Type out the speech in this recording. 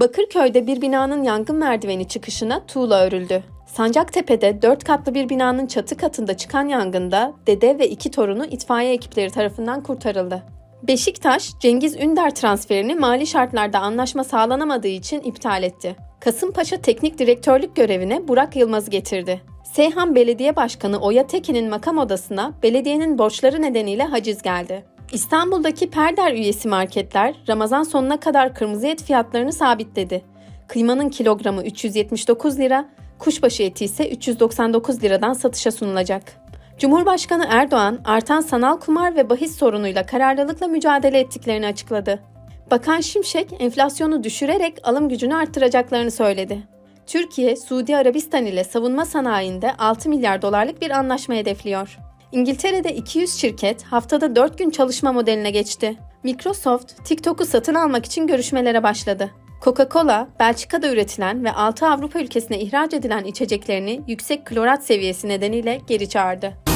Bakırköy'de bir binanın yangın merdiveni çıkışına tuğla örüldü. Sancaktepe'de 4 katlı bir binanın çatı katında çıkan yangında dede ve iki torunu itfaiye ekipleri tarafından kurtarıldı. Beşiktaş, Cengiz Ünder transferini mali şartlarda anlaşma sağlanamadığı için iptal etti. Kasımpaşa Teknik Direktörlük görevine Burak Yılmaz'ı getirdi. Seyhan Belediye Başkanı Oya Tekin'in makam odasına belediyenin borçları nedeniyle haciz geldi. İstanbul'daki Perder üyesi marketler Ramazan sonuna kadar kırmızı et fiyatlarını sabitledi. Kıymanın kilogramı 379 lira, kuşbaşı eti ise 399 liradan satışa sunulacak. Cumhurbaşkanı Erdoğan, artan sanal kumar ve bahis sorunuyla kararlılıkla mücadele ettiklerini açıkladı. Bakan Şimşek, enflasyonu düşürerek alım gücünü arttıracaklarını söyledi. Türkiye, Suudi Arabistan ile savunma sanayinde 6 milyar dolarlık bir anlaşma hedefliyor. İngiltere'de 200 şirket haftada 4 gün çalışma modeline geçti. Microsoft, TikTok'u satın almak için görüşmelere başladı. Coca-Cola, Belçika'da üretilen ve 6 Avrupa ülkesine ihraç edilen içeceklerini yüksek klorat seviyesi nedeniyle geri çağırdı.